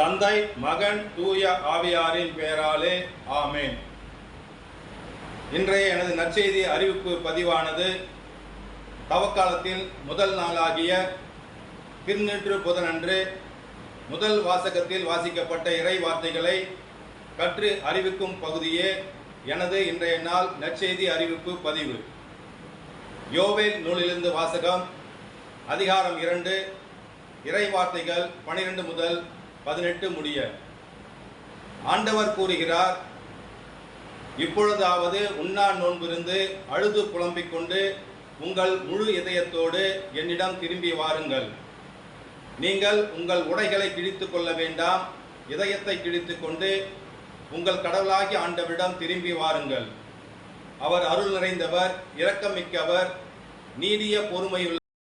தந்தை மகன் தூய ஆவியாரின் பெயராலே ஆமேன். இன்றைய எனது நற்செய்தி அறிவிப்பு பதிவானது தவக்காலத்தில் முதல் நாளாகிய திருநீற்று புதனன்று முதல் வாசகத்தில் வாசிக்கப்பட்ட இறை வார்த்தைகளை கற்று அறிவிக்கும் பகுதியே எனது இன்றைய நாள் நற்செய்தி அறிவிப்பு பதிவு. யோவேல் நூலிலிருந்து வாசகம் அதிகாரம் இரண்டு இறை வார்த்தைகள் பனிரெண்டு முதல் பதினெட்டு முடிய. ஆண்டவர் கூறுகிறார் இப்பொழுதாவது உண்ணா நோன்பிருந்து அழுது புலம்பிக் கொண்டு உங்கள் முழு இதயத்தோடு என்னிடம் திரும்பி வாருங்கள். நீங்கள் உங்கள் உடைகளை கிழித்து கொள்ள வேண்டாம். இதயத்தை கிழித்து கொண்டு உங்கள் கடவுளாகி ஆண்டவரிடம் திரும்பி வாருங்கள். அவர் அருள் நிறைந்தவர் இரக்கமிக்கவர் நீடிய பொறுமையுள்ள